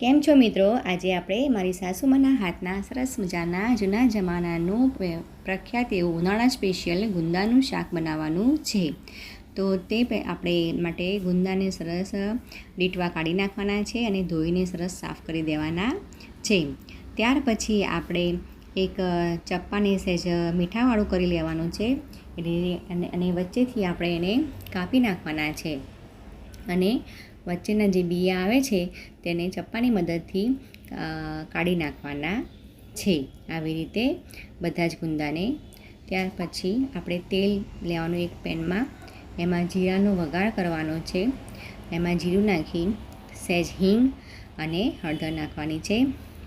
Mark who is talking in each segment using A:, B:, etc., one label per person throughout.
A: કેમ છો મિત્રો? આજે આપણે મારી સાસુમાના હાથના સરસ મજાના જૂના જમાનાનું પ્રખ્યાત એવું ઉનાળા સ્પેશિયલ ગુંદાનું શાક બનાવવાનું છે. તો તે આપણે માટે ગુંદાને સરસ લીટવા કાઢી નાખવાના છે અને ધોઈને સરસ સાફ કરી દેવાના છે. ત્યાર પછી આપણે એક ચપ્પાને સહેજ મીઠાવાળું કરી લેવાનું છે એટલે અને વચ્ચેથી આપણે એને કાપી નાખવાના છે. અને વચ્ચેના જે બિયા આવે છે, તેને ચપ્પાની મદદથી કાઢી નાખવાના છે. આવી રીતે બધા જ ગુંદાને. ત્યાર પછી આપણે તેલ લેવાનું એક પેનમાં. એમાં જીરાનો વઘાર કરવાનો છે. એમાં જીરું નાખી, સહેજ હિંગ અને હળદર નાખવાની છે.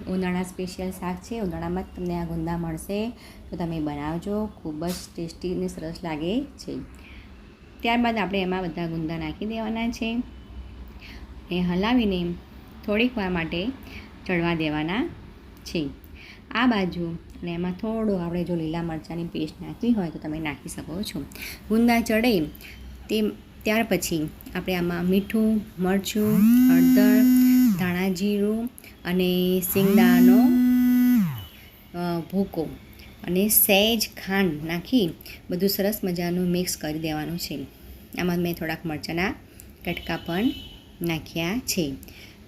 A: ઉનાળા સ્પેશિયલ શાક છે. ઉનાળામાં તમને આ ગુંદા મળશે. તો તમે બનાવજો. ખૂબ જ ટેસ્ટી અને સરસ લાગે છે. ત્યારબાદ આપણે એમાં બધા ગુંદા નાખી દેવાના છે. એ હલાવીને થોડીક વાર માટે ચડવા દેવાના છે. આ બાજુ અને એમાં થોડો આપણે જો લીલા મરચાંની પેસ્ટ નાખવી હોય તો તમે નાખી શકો છો. ગુંદા ચડે તે ત્યાર પછી આપણે આમાં મીઠું, મરચું, હળદર, ધાણા જીરું અને સિંગદાનો ભૂકો અને સહેજ ખાંડ નાખી બધું સરસ મજાનું મિક્સ કરી દેવાનું છે. આમાં મેં થોડાક મરચાંના કટકા પણ નાખ્યા છે.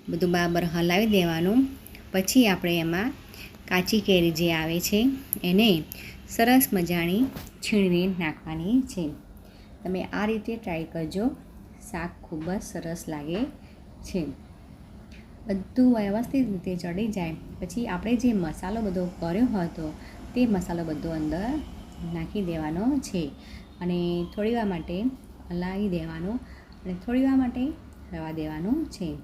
A: બધું બરાબર હલાવી દેવાનું. પછી આપણે એમાં કાચી કેરી જે આવે છે, એને સરસ મજાની છીણીને નાખવાની છે. તમે આ રીતે ટ્રાય કરજો. શાક ખૂબ જ સરસ લાગે છે. બધું વ્યવસ્થિત રીતે ચડી જાય. પછી આપણે જે મસાલો બધો કર્યો હતો, તે મસાલો બધો અંદર નાખી દેવાનો છે. અને થોડી વાર માટે હલાવી દેવાનો. અને થોડી વાર માટે રવા દેવાનું છે.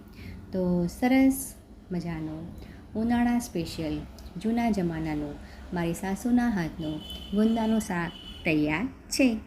A: તો સરસ મજાનો ઉનાળા સ્પેશિયલ જૂના જમાનાનું મારી સાસુના હાથનું ગુંદાનું શાક તૈયાર છે.